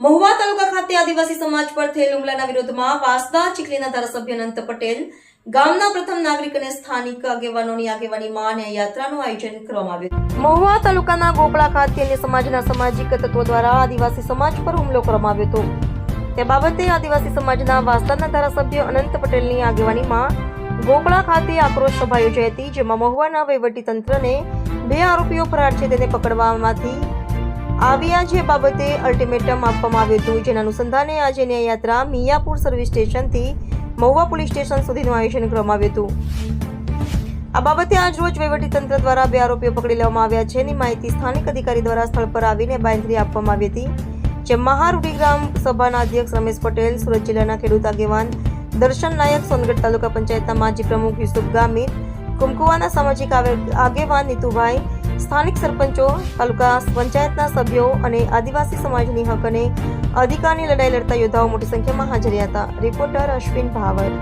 મહુવા તાલુકા ખાતે આદિવાસી સમાજ પર થયેલ હુમલાના વિરોધમાં વાસદા ચીખલીના ધારાસભ્ય અનંત પટેલ, ગામના પ્રથમ નાગરિક અને સ્થાનિક આગેવાનોની આગેવાનીમાં યાત્રાનું આયોજન કરવામાં આવ્યું મહુવા તાલુકાના ગોપળા ખાતે અન્ય સમાજના સામાજિક તત્વો દ્વારા આદિવાસી સમાજ પર હુમલો કરવામાં આવ્યો હતો. તે બાબતે આદિવાસી સમાજના વાસદાના ધારાસભ્ય અનંત પટેલની આગેવાનીમાં ગોકળા ખાતે આક્રોશ સભા યોજાઈ હતી, જેમાં મહુવાના વહીવટી તંત્રને બે આરોપીઓ ફરાર છે તેને પકડવામાંથી આવ્યા જે બાબતે અલ્ટિમેટમ આપવામાં આવ્યું હતું. જેના અનુસંધાને આજે ન્યાયયાત્રા મિયાપુર સર્વિસ સ્ટેશનથી મહુવા પોલીસ સ્ટેશન સુધીનું આયોજન કરવામાં આવ્યું હતું. આ બાબતે આજ રોજ તંત્ર દ્વારા બે આરોપીઓ પકડી લેવામાં આવ્યા છે. ની માહિતી સ્થાનિક અધિકારી દ્વારા સ્થળ પર આવીને બાંધરી આપવામાં આવી હતી. જે મહારૂઢી ગ્રામ સભાના અધ્યક્ષ રમેશ પટેલ, સુરત જિલ્લાના ખેડૂત આગેવાન દર્શન નાયક, સોનગઢ તાલુકા પંચાયતના માજી પ્રમુખ યુસુફ ગામિત, કુમકુવાના સામાજિક આગેવાન નીતુભાઈ સ્થાનિક સરપંચો, તાલુકા પંચાયતના સભ્યો અને આદિવાસી સમાજની હક અને અધિકારની લડાઈ લડતા યોદ્ધાઓ મોટી સંખ્યામાં હાજર હતા. Reporter Ashwin power.